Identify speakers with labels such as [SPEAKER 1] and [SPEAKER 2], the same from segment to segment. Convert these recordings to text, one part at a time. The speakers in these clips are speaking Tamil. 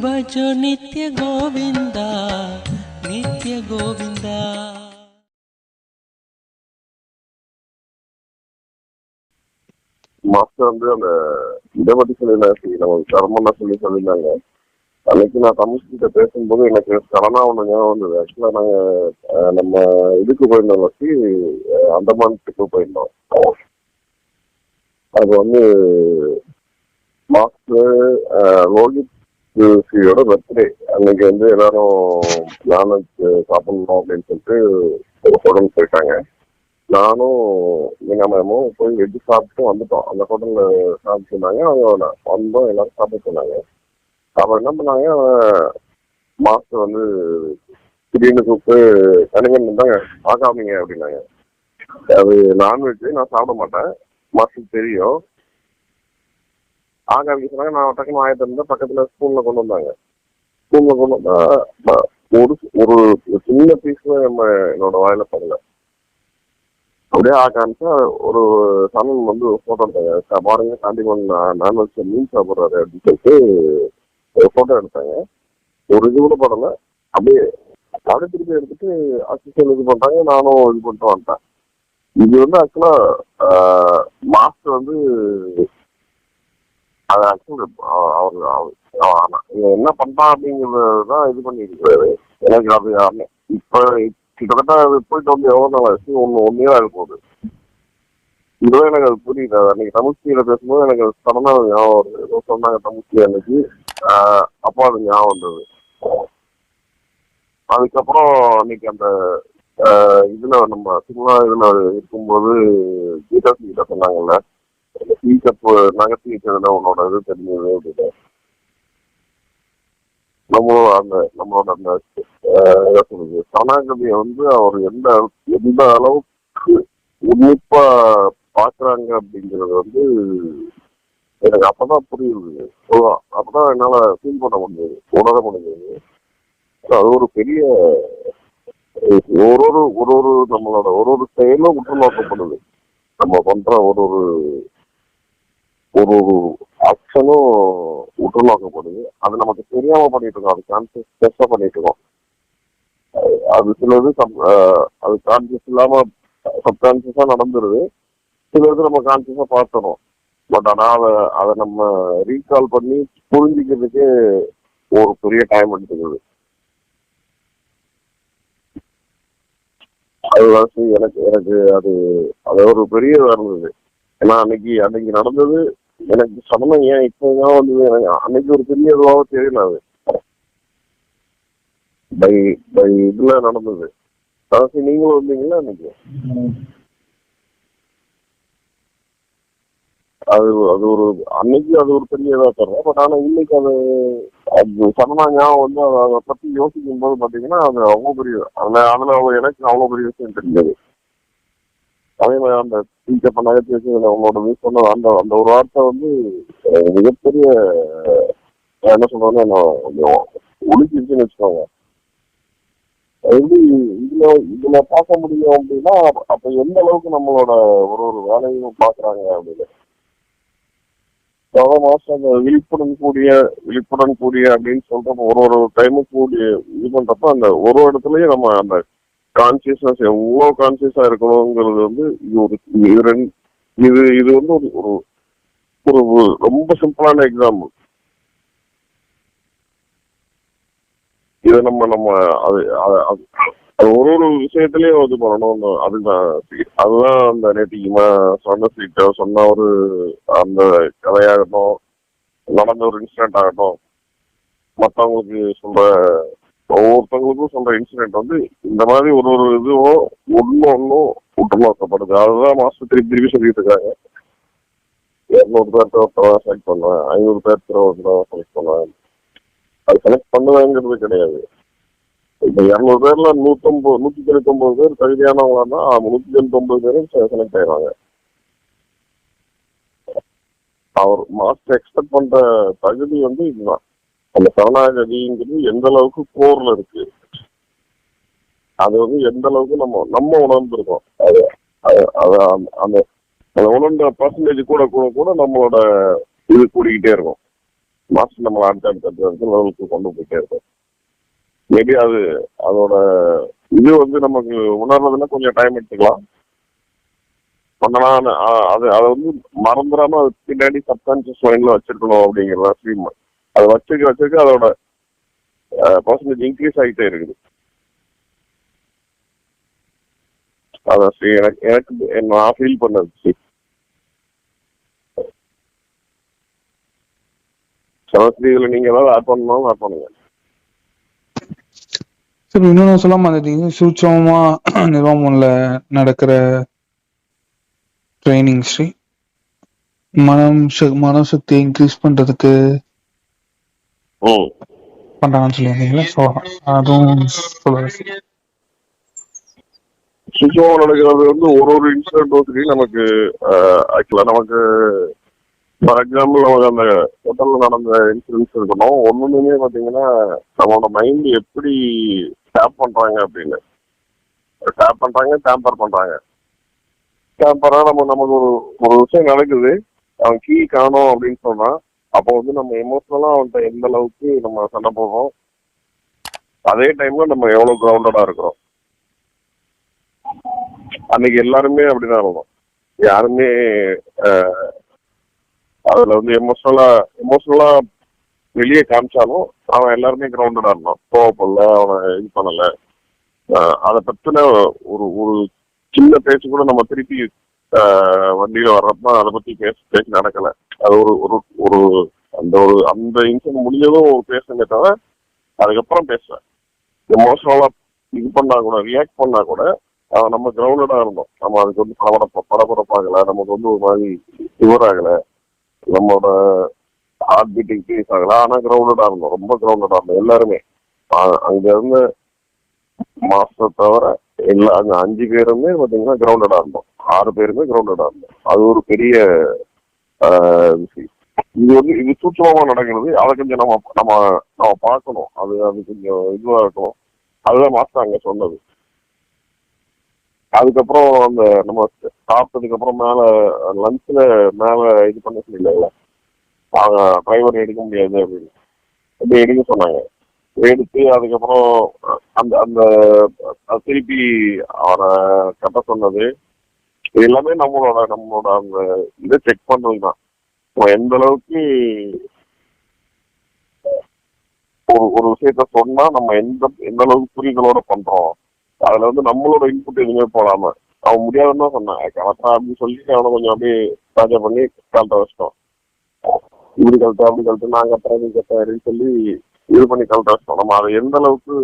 [SPEAKER 1] భజో నిత్య గోవింద నిత్య గోవింద
[SPEAKER 2] மாஸ்டர் வந்து அந்த இடவட்டி சொல்லியிருந்தாங்க நம்ம சரமண்ணா சொல்லி சொல்லியிருந்தாங்க அன்னைக்கு நான் தமிழ் கிட்ட பேசும்போது எனக்கு சடனா ஒண்ணு ஞாபகம் ஆக்சுவலா நாங்க நம்ம இதுக்கு போயிருந்தோம் வச்சு அந்தமான் ட்ரிப்பு போயிருந்தோம் அது வந்து மாஸ்டர் ரோஹித் சியோட பர்த்டே அன்னைக்கு வந்து எல்லாரும் நான்வெஜ் சாப்பிடணும் அப்படின்னு சொல்லிட்டு ஒரு ஹோட்டல் போயிட்டாங்க. நானும் எங்க மேமும் போய் வெஜ் சாப்பிட்டு வந்துட்டோம். அந்த ஹோட்டல்ல சாப்பிட்டு சொன்னாங்க அவங்க வந்தோம் எல்லாரும் சாப்பிட்டு சொன்னாங்க. அவன் என்ன பண்ணாங்க மாஸ்டர் வந்து திடீர்னு கூப்பிட்டு கணிகன் தாங்க பார்க்காமீங்க அப்படின்னாங்க. அது நான்வெஜ் நான் சாப்பிட மாட்டேன். மாஸ்டர் தெரியும். ஆகாமிக்க சொன்னாங்க. நான் டக்குனு ஆயத்தை இருந்தா பக்கத்துல ஸ்பூன்ல கொண்டு வந்தாங்க. ஸ்கூலில் கொண்டு வந்தா ஒரு ஒரு சின்ன பீஸ் நம்ம என்னோட வாயில படல. அப்படியே ஆகாமிச்சா ஒரு சமயம் வந்து போட்டோ எடுத்தாங்க. பாருங்க பாருங்க நான் நான்வெஜ் மீன் சாப்பிட்றாரு அப்படின்னு சொல்லிட்டு ஒரு போட்டோ எடுத்தாங்க. ஒரு இது கூட படல. அப்படியே அப்படியே திருப்பி எடுத்துட்டு அசிஸ்டன் இது பண்றாங்க நானும் இது பண்ணிட்டு வந்துட்டேன். இது வந்து ஆக்சுவலா மாஸ்டர் வந்து அது ஆக்சுவலி அவர் என்ன பண்றான் அப்படிங்கறது தான் இது பண்ணிருக்காரு எனக்கு அது இப்ப கிட்டத்தட்ட அது போயிட்டு வந்து எவ்வளவு நாள் ஆச்சு? ஒன்னு ஒன்னே ஆக போகுது. இதுதான் எனக்கு அது புரியுது. அது அன்னைக்கு தமிழ்ச்சியில பேசும்போது எனக்கு அது சடனா அது ஞாபகம் வருது. ஏதோ சொன்னாங்க தமிழ்ச்சி அன்னைக்கு. அப்போ அது ஞாபகம் வந்தது. அதுக்கப்புறம் அன்னைக்கு அந்த இதுல நம்ம சினிமா இதுல இருக்கும்போது கீதா சீதா சொன்னாங்கல்ல. நகர்த்தி வச்சதுல உன்னோட இது தெரிஞ்சது அப்படின்னு நம்மளோட அந்த நம்மளோட அந்த சொல்றது சனாகதியை வந்து அவர் எந்த எந்த அளவுக்கு உன்னிப்பா பாக்குறாங்க அப்படிங்கிறது வந்து எனக்கு அப்பதான் புரியுது. அப்பதான் என்னால ஃபீல் பண்ண முடியுது உணர முடியுது அது ஒரு பெரிய ஒரு ஒரு ஒரு ஒரு நம்மளோட ஒரு ஒரு செயலும் உற்று நோக்கப்படுது நம்ம பண்ற ஒரு ஒரு ஒரு ஒரு ஆக்ஷனும் உற்று நோக்கப்படுது அது நமக்கு தெரியாம பண்ணிட்டு இருக்கோம். அது கான்சியஸ் பண்ணிட்டு இருக்கோம். அது- சிலது அது கான்சியஸ் இல்லாம சப்கான்சியஸா நடந்துருது. சிலது நம்ம கான்சியஸா பார்த்துறோம். பட் ஆனா அதை அதை நம்ம ரீகால் பண்ணி புரிஞ்சுக்கிறதுக்கு ஒரு பெரிய டைம் எடுத்துக்குது. அதுதான் எனக்கு எனக்கு அது அது ஒரு பெரிய இதா இருந்தது. ஏன்னா அன்னைக்கு அன்னைக்கு நடந்தது எனக்கு சடனா ஏன் இப்போ வந்து எனக்கு அன்னைக்கு ஒரு பெரிய இதுவாக தெரியல அது? பை பை இதுல நடந்தது. அதாவது நீங்களும் வந்தீங்களா அன்னைக்கு? அது அது ஒரு அன்னைக்கு அது ஒரு பெரிய இதா தரும் பட் ஆனா இன்னைக்கு அது அது சடனா ஞாபகம் வந்து அதை பத்தி யோசிக்கும் போது பாத்தீங்கன்னா அது அவ்வளவு பெரிய அதுல அதுல அவ்வளவு எனக்கு அவ்வளவு பெரிய விஷயம் தெரிஞ்சது. அதே மாதிரி அந்த டீச்சர் நகர்த்தி வச்சு அவங்களோட மிஸ் சொன்ன அந்த அந்த ஒரு வார்த்தை வந்து மிகப்பெரிய என்ன சொல்றேன்னா நான் கொஞ்சம் ஒழுக்கிருச்சுன்னு வச்சுக்கோங்க. எப்படி இதுல இதுல பார்க்க முடியும் அப்படின்னா அப்ப எந்த அளவுக்கு நம்மளோட ஒரு ஒரு வேலையும் பாக்குறாங்க அப்படின்னு. அதான் மாசம் அந்த விழிப்புடன் கூடிய விழிப்புடன் கூடிய அப்படின்னு சொல்றப்ப ஒரு ஒரு டைமும் கூடிய இது பண்றப்ப அந்த ஒரு இடத்துலயும் நம்ம அந்த கான்சியஸ்னஸ் எவ்வளவு கான்சியஸா இருக்கணுங்கிறது வந்து இது ஒரு இது ரெண்டு இது இது வந்து ஒரு ஒரு ஒரு ரொம்ப சிம்பிளான எக்ஸாம்பிள் இதை நம்ம நம்ம அது அது- அது அது ஒரு ஒரு விஷயத்திலயும் இது பண்ணணும். அதுதான் அதுதான் அந்த நேத்திக்குமா சொன்ன சீட்டோ சொன்ன ஒரு அந்த கதையாகட்டும் நடந்த ஒரு இன்சிடென்ட் ஆகட்டும் மற்றவங்களுக்கு சொல்ற ஒவ்வொருத்தவங்களுக்கும் சொல்ற இன்சிடென்ட் வந்து இந்த மாதிரி ஒரு ஒரு இதுவும் ஒண்ணு ஒன்றும் உற்றுநோக்கப்படுது அதுதான் மாஸ்டர் திருப்பி திருப்பி சொல்லிட்டு இருக்காங்க. இரநூறு பேர்த்த ஒருத்தவன் செலக்ட் பண்ணுவேன். ஐநூறு பேர்த்த ஒருத்தவன் செலக்ட் பண்ணுவேன். அது செலக்ட் பண்ணுவேங்கிறது கிடையாது. இப்ப இருநூறு பேர்ல நூத்தொன்பது நூத்தி தொண்ணூத்தி ஒன்பது பேர் தகுதியானவங்களா நூத்தி தொண்ணூத்தி ஒன்பது பேரும் செலக்ட் ஆயிடுவாங்க. அவர் மாஸ்டர் எக்ஸ்பெக்ட் பண்ற தகுதி வந்து இதுதான். அந்த சரணாகதிங்கிறது எந்த அளவுக்கு கோர்ல இருக்கு. அது வந்து எந்த அளவுக்கு நம்ம நம்ம உணர்ந்திருக்கோம். அது அது- அந்த- அந்த அந்த உணர்ந்த பர்சன்டேஜ் கூட கூட கூட நம்மளோட இது கூடிக்கிட்டே இருக்கும். மாஸ்டர் நம்மளை அடுத்த அடுத்த அடுத்த லெவலுக்கு கொண்டு போயிட்டே இருக்கும். மேபி அது அதோட இது வந்து நமக்கு உணர்றதுன்னா கொஞ்சம் டைம் எடுத்துக்கலாம். பண்ணலாம். அது அதை வந்து மறந்துடாம அது பின்னாடி சப்கான்சியஸ் மைண்ட்ல வச்சிருக்கணும் அப்படிங்கிறத ஸ்ட்ரீம் அதை வச்சிருக்க வச்சிருக்க அதோட பர்சன்டேஜ் இன்க்ரீஸ் ஆகிட்டே இருக்குது. அதான் எனக்கு எனக்கு நான் ஃபீல் பண்ணது ஸ்ரீ சமஸ்ரீ இதுல நீங்க ஏதாவது ஆட் பண்ணணும் ஆட் பண்ணுங்க.
[SPEAKER 3] சார் இன்னொன்னு சொல்லாம அந்த சூட்சமா நிர்வாகம்ல நடக்கிற ட்ரைனிங் ஸ்ரீ. மனம் ச- சக்தி இன்க்ரீஸ் பண்றதுக்கு பண்றாங்கன்னு சொல்லியிருந்தீங்களா? ஸோ அதுவும் சொல்லுங்க. சார்
[SPEAKER 2] சுச்சுவம் நடக்கிறது வந்து ஒரு ஒரு இன்சிடென்ட்டும் சரி நமக்கு ஆக்சுவலா நமக்கு ஃபார் எக்ஸாம்பிள் நமக்கு அந்த ஹோட்டல்ல நடந்த இன்சிடென்ட்ஸ் இருக்கணும். ஒன்னொன்னுமே பாத்தீங்கன்னா நம்மளோட மைண்ட் எப்படி டேப் பண்றாங்க அப்படின்னு. டேப் பண்றாங்க டேம்பர் பண்றாங்க. டேம்பரா நம்ம நமக்கு ஒரு ஒரு விஷயம் நடக்குது. அவன் கீ காணோம் அப்படின்னு சொன்னா அப்போ வந்து நம்ம எமோஷனலா அவன்கிட்ட எந்த அளவுக்கு நம்ம சண்டை போடுறோம்? அதே டைம்ல நம்ம எவ்வளவு கிரவுண்டடா இருக்கிறோம்? அன்னைக்கு எல்லாருமே அப்படிதான் இருந்தோம். யாருமே அஹ், அதுல வந்து எமோஷனலா எமோஷனலா வெளியே காமிச்சாலும் அவன் எல்லாருமே கிரவுண்டடா இருந்தான். கோவப்படல அவனை இது பண்ணல. அதை பத்தின ஒரு ஒரு சின்ன பேச்சு கூட நம்ம திருப்பி வண்டியில வர்றப்ப அதை பத்தி பேச பேசி நடக்கல. அது ஒரு ஒரு ஒரு அந்த ஒரு அந்த இன்சிடென்ட் முடிஞ்சதும் ஒரு பேசுங்க தவிர அதுக்கப்புறம் பேசுவேன். எமோஷனலா இது பண்ணா கூட ரியாக்ட் பண்ணா கூட நம்ம கிரவுண்டடா இருந்தோம். நம்ம அதுக்கு வந்து படபடப்ப படபடப்பாகல நமக்கு வந்து ஒரு மாதிரி சிவர் நம்மளோட ஹார்ட் பீட் இன்க்ரீஸ் ஆகல. ஆனா கிரவுண்டடா இருந்தோம். ரொம்ப கிரவுண்டடா இருந்தோம். எல்லாருமே. அங்க இருந்த மாஸ்டர் தவிர எல்லா அங்க அஞ்சு பேருமே பாத்தீங்கன்னா கிரவுண்டடா இருந்தோம். ஆறு பேருமே கிரவுண்டடா இருந்தோம். அது ஒரு பெரிய விஷயம். இது வந்து இது சூட்சமா நடக்கிறது. அதை கொஞ்சம் நம்ம நம்ம நம்ம பார்க்கணும். அது அது கொஞ்சம் இதுவா இருக்கும் அதுதான் மாஸ்டர் அங்க சொன்னது. அதுக்கப்புறம் அந்த நம்ம சாப்பிட்டதுக்கு அப்புறம் மேல லஞ்ச்ல மேல இது பண்ண சொல்லல டிரைவர் எடுக்க முடியாது அப்படின்னு. அப்படி எடுக்க சொன்னாங்க. எடுத்து அதுக்கப்புறம் அந்த அந்த திருப்பி அவரை கட்ட சொன்னது. எல்லாமே நம்மளோட நம்மளோட அந்த இதை செக் பண்ணது தான். எந்த அளவுக்கு ஒரு ஒரு விஷயத்த சொன்னா நம்ம எந்த எந்த அளவுக்கு புரிதலோட பண்றோம். அதுல வந்து நம்மளோட இன்புட் எதுவுமே போடாம அவன் முடியாதுன்னு தான் சொன்னான். கரெக்டா அப்படின்னு சொல்லி அவனை கொஞ்சம் அப்படியே தாஜா பண்ணி கலட்ட வச்சிட்டோம். இப்படி கலட்ட அப்படி கலட்டு நான் கட்டுறேன் நீ கட்ட அப்படின்னு சொல்லி இது பண்ணி கலட்ட நம்ம அதை எந்த அளவுக்கு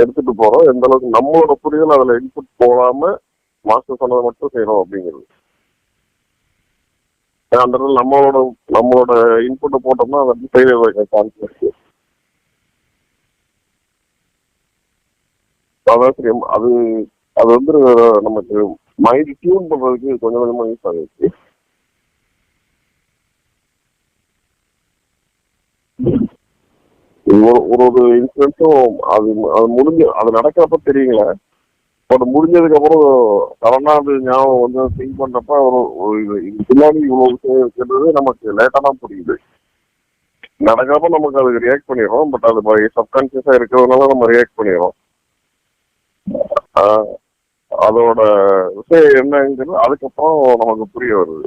[SPEAKER 2] எடுத்துட்டு போறோம் எந்த அளவுக்கு நம்மளோட புரிதல் அதுல இன்புட் போடாம மாஸ்டர் சொன்னதை மட்டும் செய்யணும் அப்படிங்கிறது. அந்த இடத்துல நம்மளோட நம்மளோட இன்புட்டை போட்டோம்னா அதை வந்து சான்ஸ் இருக்கு. அதான் சரி அது அது வந்து நமக்கு மைண்ட் டியூன் பண்றதுக்கு கொஞ்சம் கொஞ்சமா யூஸ் ஆகிருக்கு ஒரு ஒரு ஒரு இன்சிடென்ட்டும் அது அது முடிஞ்ச அது நடக்கிறப்ப தெரியல பட் முடிஞ்சதுக்கு அப்புறம் சடனா அது ஞாபகம் வந்து திங்க் பண்றப்ப ஒரு இது பின்னாடி இவ்வளவு விஷயம் இருக்கிறது நமக்கு லேட்டா தான் புரியுது. நடக்கிறப்ப நமக்கு அதுக்கு ரியாக்ட் பண்ணிடுறோம் பட் அது சப்கான்சியஸா இருக்கிறதுனால நம்ம ரியாக்ட் பண்ணிடுறோம். ஆஹ் அதோட விஷயம் என்னங்கிறது அதுக்கப்புறம் நமக்கு புரிய வருது.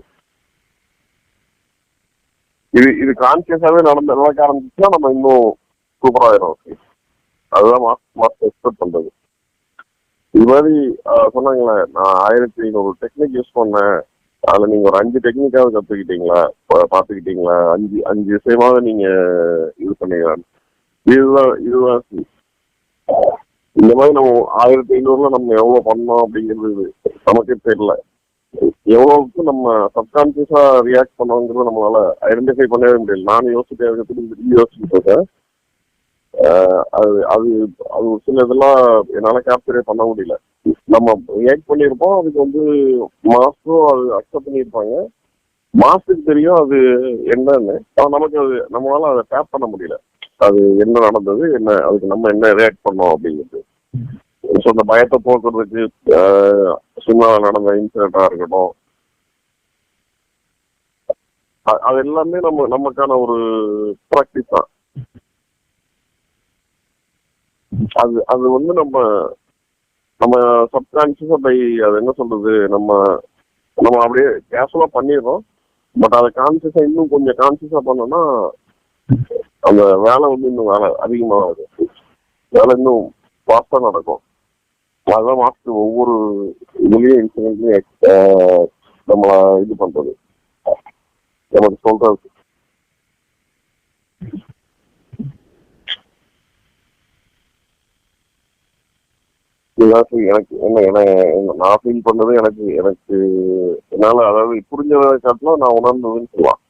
[SPEAKER 2] இது இது கான்சியஸாவே நடந்த நடக்க ஆரம்பிச்சுன்னா நம்ம இன்னும் சூப்பராயிரும் அதுதான் மாஸ்டர் எக்ஸ்பெக்ட் பண்றது. இது மாதிரி சொன்னாங்களே நான் ஆயிரத்தி ஐநூறு டெக்னிக் யூஸ் பண்ணேன். அதுல நீங்க ஒரு அஞ்சு டெக்னிக்காவது கத்துக்கிட்டீங்களா? பாத்துக்கிட்டீங்களா? அஞ்சு அஞ்சு விஷயமாவது நீங்க இது பண்ணீங்களா இதுதான் இதுதான். இந்த மாதிரி நம்ம ஆயிரத்தி ஐநூறுல நம்ம எவ்வளவு பண்ணோம் அப்படிங்கிறது நமக்கே தெரியல. எவ்வளவுக்கு நம்ம சப்கான்சியஸா ரியாக்ட் பண்ணோங்கிறது நம்மளால ஐடென்டிஃபை பண்ணவே முடியல. நானும் யோசிச்சு திரும்பி திரும்பி யோசிச்சுட்டு இருக்கேன் அது அது அது ஒரு சில இதெல்லாம் என்னால கேப்சரே பண்ண முடியல. நம்ம ரியாக்ட் பண்ணியிருப்போம் அதுக்கு வந்து மாஸ்டரும் அது அக்செப்ட் பண்ணியிருப்பாங்க மாஸ்டருக்கு தெரியும் அது என்னன்னு. ஆனா நமக்கு அது நம்மளால அதை டேப் பண்ண முடியல. அது என்ன நடந்தது என்ன அதுக்கு நம்ம என்ன ரியாக்ட் பண்ணோம் அப்படிங்கிறது. ஸோ அந்த பயத்தை போக்குறதுக்கு சினிமாவில் நடந்த இன்சிடென்டா இருக்கட்டும். அது எல்லாமே நம்ம நமக்கான ஒரு ப்ராக்டிஸ் தான். அது அது வந்து நம்ம நம்ம சப்கான்சியஸா பை அது என்ன சொல்றது நம்ம நம்ம அப்படியே கேஷுவலா பண்ணிடுறோம். பட் அதை கான்சியஸா இன்னும் கொஞ்சம் கான்சியஸா பண்ணோம்னா அந்த வேலை வந்து இன்னும் வேலை அதிகமாகாது. வேலை இன்னும் ஃபாஸ்டா நடக்கும். அதான் மாஸ்டர் ஒவ்வொரு இதுலயும் இன்சிடென்ட்லயும் நம்மள இது பண்றது. நமக்கு சொல்றது. எனக்கு என்ன என்ன நான் ஃபீல் பண்ணது எனக்கு எனக்கு என்னால அதாவது புரிஞ்சதை காட்டிலும் நான் உணர்ந்ததுன்னு சொல்லலாம்.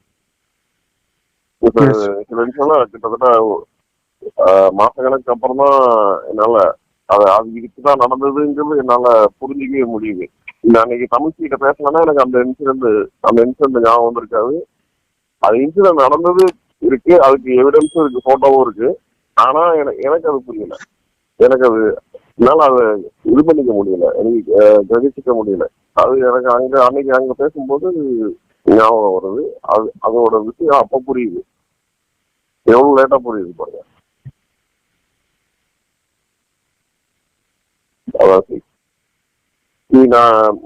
[SPEAKER 2] சில விஷயம்லாம் கிட்டத்தட்ட ஆஹ், மாசக்கணக்கு அப்புறம் தான் என்னால அது அது இதுக்குதான் நடந்ததுங்கிறது என்னால புரிஞ்சிக்கவே முடியுது. இந்த அன்னைக்கு தமிழ் கிட்ட பேசலன்னா எனக்கு அந்த இன்சிடென்ட் அந்த இன்சிடென்ட் ஞாபகம் வந்திருக்காது. அது இன்சிடென்ட் நடந்தது இருக்கு அதுக்கு எவிடன்ஸும் இருக்கு போட்டோவும் இருக்கு. ஆனா எனக்கு எனக்கு அது புரியல. எனக்கு அது என்னால அதை இது பண்ணிக்க முடியல. எனக்கு கிரகிச்சிக்க முடியல. அது எனக்கு அங்க அன்னைக்கு அங்க பேசும்போது ஞாபகம் வருது. அது அதோட விஷயம் அப்ப புரியுது. எவ்வளவு லேட்டா புரியுது பாருங்க. அதான் சரி. நான்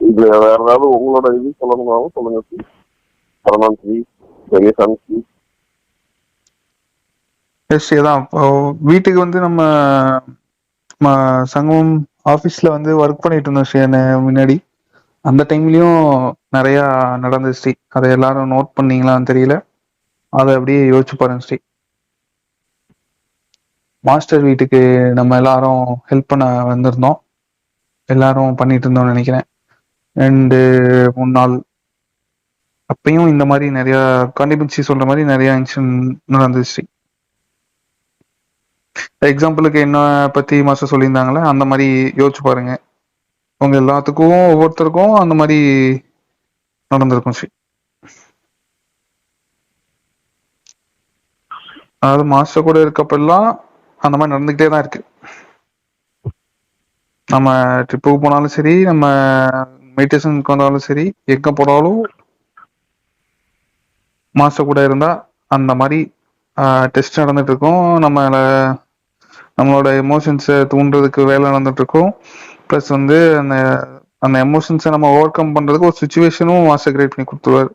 [SPEAKER 2] இது வேற ஏதாவது உங்களோட இது சொல்லணுமாவும் சொல்லுங்க ஸ்ரீ சரணம் ஸ்ரீ ஜெயசாமி ஸ்ரீ
[SPEAKER 3] எஸ் அதான் வீட்டுக்கு வந்து நம்ம சங்கமம் ஆஃபீஸில் வந்து ஒர்க் பண்ணிட்டு இருந்தோம் ஸ்ரீ முன்னாடி. அந்த டைம்லயும் நிறைய நடந்துச்சு அதை எல்லாரும் நோட் பண்ணீங்களான்னு தெரியல. அதை அப்படியே யோசிச்சு பாருங்க ஸ்ரீ மாஸ்டர் வீட்டுக்கு நம்ம எல்லாரும் ஹெல்ப் பண்ண வந்திருந்தோம். எல்லாரும் பண்ணிட்டு இருந்தோம்னு நினைக்கிறேன். ரெண்டு மூணு நாள். அப்பயும் இந்த மாதிரி நிறைய கான்டிபென்சி சொல்ற மாதிரி நிறைய இன்சிடென்ட் நடந்துச்சு எக்ஸாம்பிளுக்கு என்ன பத்தி மாஸ்டர் சொல்லியிருந்தாங்களே? அந்த மாதிரி யோசிச்சு பாருங்க. உங்க எல்லாத்துக்கும் ஒவ்வொருத்தருக்கும் அந்த மாதிரி நடந்திருக்கும் ஸ்ரீ அதாவது மாஸ்டர் கூட இருக்கப்பெல்லாம் அந்த மாதிரி நடந்துகிட்டே தான் இருக்கு. நம்ம ட்ரிப்புக்கு போனாலும் சரி நம்ம மெடிடேஷனுக்கு வந்தாலும் சரி எங்க போனாலும் மாஸ்டர் கூட இருந்தா அந்த மாதிரி டெஸ்ட் நடந்துட்டு இருக்கும். நம்மள நம்மளோட எமோஷன்ஸை தூண்டுறதுக்கு வேலை நடந்துட்டு இருக்கும் ப்ளஸ் வந்து அந்த அந்த எமோஷன்ஸை நம்ம ஓவர் கம் பண்றதுக்கு ஒரு சுச்சுவேஷனும் மாஸ்டர் கிரியேட் பண்ணி கொடுத்துருவாரு.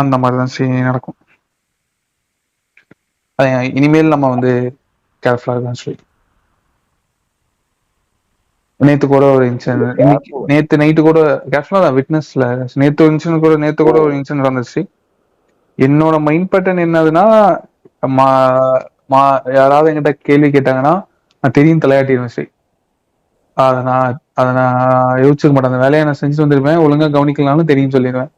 [SPEAKER 3] அந்த மாதிரி தான் சரி நடக்கும் இனிமேல் நம்ம வந்து கேர்ஃபுல்லாக இருக்கலாம் சொல்லி. நேத்து கூட ஒரு இன்சிடென்ட் நேத்து நைட்டு கூட தான் விட்னஸ்ல நேத்து ஒரு இன்சிடென்ட் கூட நேத்து கூட ஒரு இன்சிடென்ட் நடந்துச்சு. என்னோட மைண்ட் பேட்டர்ன் என்னதுன்னா மா யாராவது என்கிட்ட கேள்வி கேட்டாங்கன்னா நான் தெரியும் தலையாட்டிடுவேன் சரி அதை நான் அதை நான் யோசிச்சுக்க மாட்டேன். அந்த வேலையை நான் செஞ்சுட்டு வந்திருப்பேன். ஒழுங்கா கவனிக்கலனாலும் தெரியும் சொல்லிடுவேன்.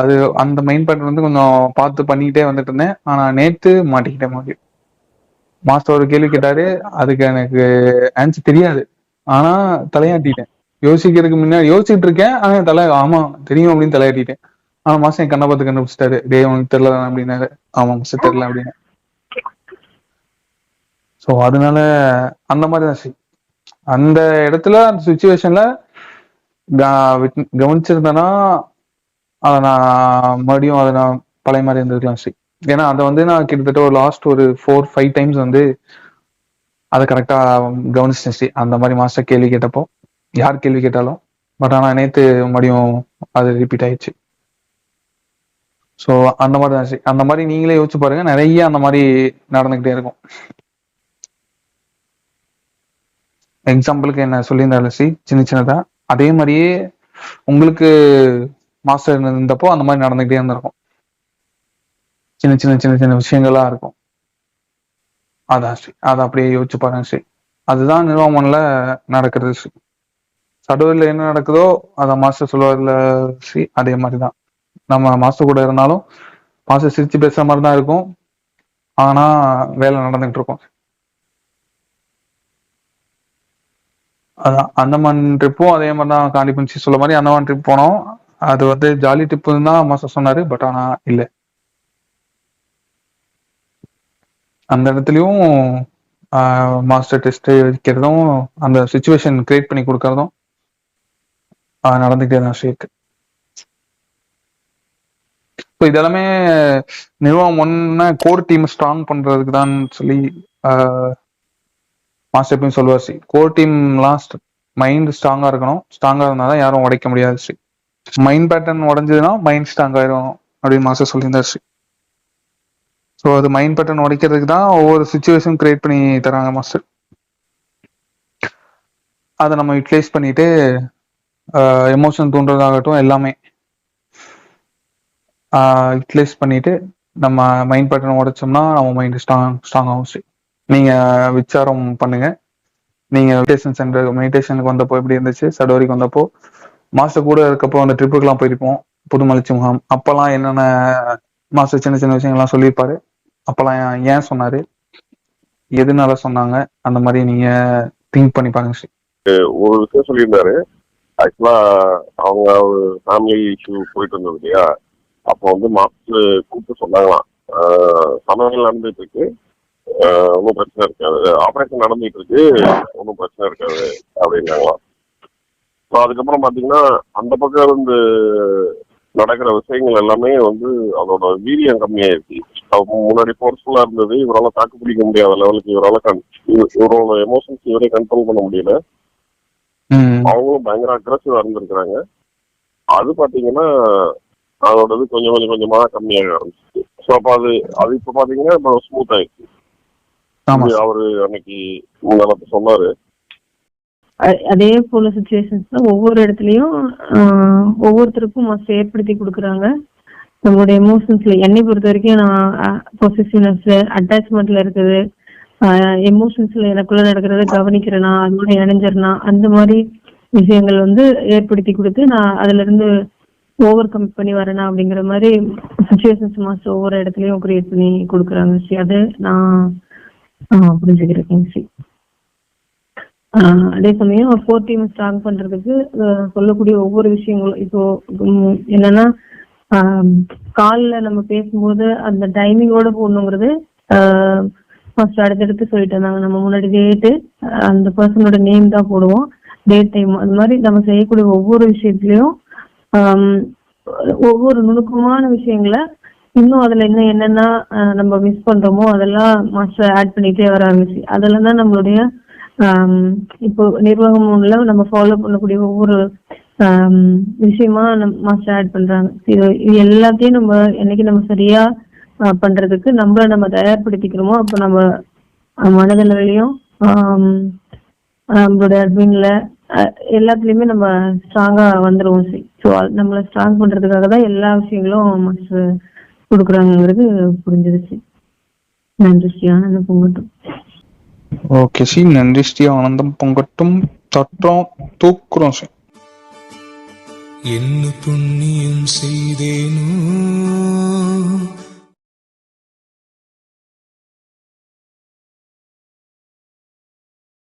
[SPEAKER 3] அது அந்த மைண்ட் பேட்டர்ன் வந்து கொஞ்சம் பார்த்து பண்ணிக்கிட்டே வந்துட்டு இருந்தேன். ஆனா நேத்து மாட்டிக்கிட்டேன் மாட்டி மாஸ்டர் ஒரு கேள்வி கேட்டாரு. அதுக்கு எனக்கு ஆன்சர் தெரியாது. ஆனா தலையாட்டிட்டேன். யோசிக்கிறதுக்கு முன்னாடி யோசிச்சுட்டு இருக்கேன். ஆனா தலை ஆமா தெரியும் அப்படின்னு தலையாட்டிட்டேன். ஆனா மாஸ்டர் என் கண்ணை பார்த்து கண்டுபிடிச்சிட்டாரு. டே உனக்கு தெரியல அப்படின்னாரு. ஆமா மாஸ்டர் தெரியல அப்படின்னு. ஸோ அதனால அந்த மாதிரி தான் சரி அந்த இடத்துல அந்த சுச்சுவேஷன்ல கவனிச்சிருந்தேன்னா அதை நான் மறுபடியும் அதை நான் பழைய மாதிரி இருந்திருக்கலாம் சரி ஏன்னா அதை வந்து நான் கிட்டத்தட்ட ஒரு லாஸ்ட் ஒரு ஃபோர் ஃபைவ் டைம்ஸ் வந்து அதை கரெக்டாக கவனிச்சிட்டேன் சரி அந்த மாதிரி மாஸ்டர் கேள்வி கேட்டப்போ யார் கேள்வி கேட்டாலும் பட் ஆனால் நேற்று மறுபடியும் அது ரிப்பீட் ஆயிடுச்சு. ஸோ அந்த மாதிரி தான் சரி அந்த மாதிரி நீங்களே யோசிச்சு பாருங்க. நிறைய அந்த மாதிரி நடந்துக்கிட்டே இருக்கும். எக்ஸாம்பிளுக்கு என்ன சொல்லியிருந்தாலும் சி? சின்ன சின்னதா? அதே மாதிரியே உங்களுக்கு மாஸ்டர் இருந்தப்போ அந்த மாதிரி நடந்துகிட்டே இருந்திருக்கும். சின்ன சின்ன சின்ன சின்ன விஷயங்களா இருக்கும். அதான் ஸ்ரீ அதை அப்படியே யோசிச்சு பாருங்க ஸ்ரீ அதுதான் நிர்வாகம்ல நடக்கிறது ஸ்ரீ சடுவரில் என்ன நடக்குதோ அதை மாஸ்டர் சொல்லுவார்ல ஸ்ரீ அதே மாதிரி தான் நம்ம மாஸ்டர் கூட இருந்தாலும் மாஸ்டர் சிரிச்சு பேசுற மாதிரி தான் இருக்கும். ஆனா வேலை நடந்துகிட்டு இருக்கும். அதான் அந்தமான் ட்ரிப்பும் அதே மாதிரி தான் காண்டிபன்சி சொல்ல மாதிரி அந்தமான் ட்ரிப் போனோம். அது வந்து ஜாலி ட்ரிப்புன்னு தான் மாஸ்டர் சொன்னாரு பட் ஆனா இல்ல. அந்த இடத்துலயும் மாஸ்டர் டெஸ்ட் வைக்கிறதும் அந்த சுச்சுவேஷன் கிரியேட் பண்ணி கொடுக்கறதும் நடந்துகிட்டே தான் ஷேக் ஸோ இதெல்லாமே நிர்வாகம் ஒன்று கோர் டீம் ஸ்ட்ராங் பண்றதுக்கு தான் சொல்லி மாஸ்டர் எப்பயும் சொல்லுவார் ஸ்ரீ. கோர் டீம்லாம் மைண்ட் ஸ்ட்ராங்காக இருக்கணும். ஸ்ட்ராங்காக இருந்தால் தான் யாரும் உடைக்க முடியாது ஸ்ரீ. மைண்ட் பேட்டர்ன் உடஞ்சதுன்னா மைண்ட் ஸ்ட்ராங் ஆயிரும் அப்படின்னு மாஸ்டர் சொல்லியிருந்தார் ஸ்ரீ. ஸோ அது மைண்ட் பேட்டர்ன் உடைக்கிறதுக்கு தான் ஒவ்வொரு சுச்சுவேஷன் கிரியேட் பண்ணி தராங்க மாஸ்டர். அதை நம்ம யூட்டிலைஸ் பண்ணிட்டு எமோஷன் தூண்டுறதாகட்டும் எல்லாமே யூட்டிலைஸ் பண்ணிட்டு நம்ம மைண்ட் பேட்டர்ன் உடைச்சோம்னா நம்ம மைண்ட் ஸ்ட்ராங் ஸ்ட்ராங் ஆகும் ஸ்ரீ. நீங்க விசாரம் பண்ணுங்க. நீங்க மெடிடேஷன் சென்டர் மெடிடேஷனுக்கு வந்தப்போ எப்படி இருந்துச்சு? சடோரிக்கு வந்தப்போ மாஸ்டர் கூட இருக்கப்போ அந்த ட்ரிப்புக்கெல்லாம் போயிருப்போம். புதுமலைச்சி முகாம். அப்பெல்லாம் என்னென்ன மாஸ்டர் சின்ன சின்ன விஷயங்கள்லாம் சொல்லியிருப்பாரு. அப்பெல்லாம் ஏன் சொன்னாரு? எதுனால சொன்னாங்க? அந்த மாதிரி நீங்க திங்க் பண்ணி பாருங்க ஸ்ரீ
[SPEAKER 2] ஒரு விஷயம் சொல்லியிருந்தாரு. ஆக்சுவலா அவங்க ஒரு ஃபேமிலி இஷ்யூ போயிட்டு இருந்தது இல்லையா? அப்போ வந்து மாஸ்டர் கூப்பிட்டு சொன்னாங்களாம். ஆஹ் சமையல் நடந்துட்டு இருக்கு. ஒன்றும் பிரச்சனை இருக்காது. ஆப்ரேஷன் நடந்துட்டு இருக்கு. ஒன்றும் பிரச்சனை இருக்காது அப்படின்னாங்களாம் ஸோ அதுக்கப்புறம் பார்த்தீங்கன்னா அந்த பக்கம் இருந்து நடக்கிற விஷயங்கள் எல்லாமே வந்து அதோட வீரியம் கம்மியாயிருச்சு முன்னாடி ஃபோர்ஸ்ஃபுல்லா இருந்தது. இவரால் தாக்கு பிடிக்க முடியாத லெவலுக்கு இவரால் கண் இவரோட எமோஷன்ஸ் இவரே கண்ட்ரோல் பண்ண முடியல. அவங்களும் பயங்கர அக்ரஸிவா இருந்திருக்கிறாங்க. அது பாத்தீங்கன்னா அதோட இது கொஞ்சம் கொஞ்சம் கொஞ்சமா கம்மியாக ஆரம்பிச்சிச்சு. ஸோ அப்போ அது அது இப்போ பாத்தீங்கன்னா இப்போ ஸ்மூத் ஆயிடுச்சு. அவரு அன்னைக்கு சொன்னாரு.
[SPEAKER 4] அதே போல சுச்சுவேஷன்ஸ் தான் ஒவ்வொரு இடத்துலயும் ஆஹ், ஒவ்வொருத்தருக்கும் ஏற்படுத்தி கொடுக்குறாங்க. நம்மளுடைய எமோஷன்ஸ்ல என்னை பொறுத்த வரைக்கும் நான் பொசிசிவ்னஸ் அட்டாச்மெண்ட்ல இருக்குது. எமோஷன்ஸ்ல எனக்குள்ள நடக்கிறத கவனிக்கிறேனா அதோட இணைஞ்சிருனா அந்த மாதிரி விஷயங்கள் வந்து ஏற்படுத்தி கொடுத்து நான் அதுல இருந்து ஓவர் கம் பண்ணி வரேனா அப்படிங்கிற மாதிரி சுச்சுவேஷன்ஸ் மாஸ்டர் ஒவ்வொரு இடத்துலயும் கிரியேட் பண்ணி கொடுக்குறாங்க அது நான் புரிஞ்சுக்கிறேன் ஸ்ரீ ஆஹ் அதே சமயம் ஒரு ஃபோர் டீம் ஸ்ட்ராங் பண்றதுக்கு சொல்லக்கூடிய ஒவ்வொரு விஷயங்களும் இப்போ என்னன்னா கால்ல நம்ம பேசும்போது அந்த டைமிங்கோட போடணுங்கிறது ஃபர்ஸ்ட் அடுத்தடுத்து சொல்லிட்டு இருந்தாங்க. நம்ம முன்னாடி டேட்டு அந்த பர்சனோட நேம் தான் போடுவோம். டேட் டைம் அது மாதிரி நம்ம செய்யக்கூடிய ஒவ்வொரு விஷயத்துலயும் ஒவ்வொரு நுணுக்கமான விஷயங்களை இன்னும் அதுல இன்னும் என்னென்ன நம்ம மிஸ் பண்றோமோ அதெல்லாம் மாஸ்டர் ஆட் பண்ணிட்டே வர ஆரம்பிச்சு. அதெல்லாம் தான் நம்மளுடைய ஆம், இப்போ நிர்வாகம்ல நம்ம ஃபாலோ பண்ணக்கூடிய ஒவ்வொரு விஷயமா நம்ம மாஸ்டர் ஆட் பண்றாங்க. இது இது எல்லாத்தையும் நம்ம என்னைக்கு நம்ம சரியா பண்றதுக்கு நம்மள நம்ம தயார்படுத்திக்கிறோமோ அப்போ நம்ம மனதளவிலையும் நம்மளோட அட்மின்ல எல்லாத்துலயுமே நம்ம ஸ்ட்ராங்கா வந்துருவோம். சரி ஸோ நம்மளை ஸ்ட்ராங் பண்றதுக்காக தான் எல்லா விஷயங்களும் மாஸ்டர் கொடுக்குறாங்கிறது புரிஞ்சிருச்சு. நன்றி ஸ்ரீ ஆனந்த பொங்கட்டும்.
[SPEAKER 3] ஓகே சி நன்றி ஸ்ரீ ஆனந்தம் பொங்கட்டும். தட்டுறோம் தூக்குறோம் சி
[SPEAKER 1] என்ன புண்ணியம் செய்தேனோ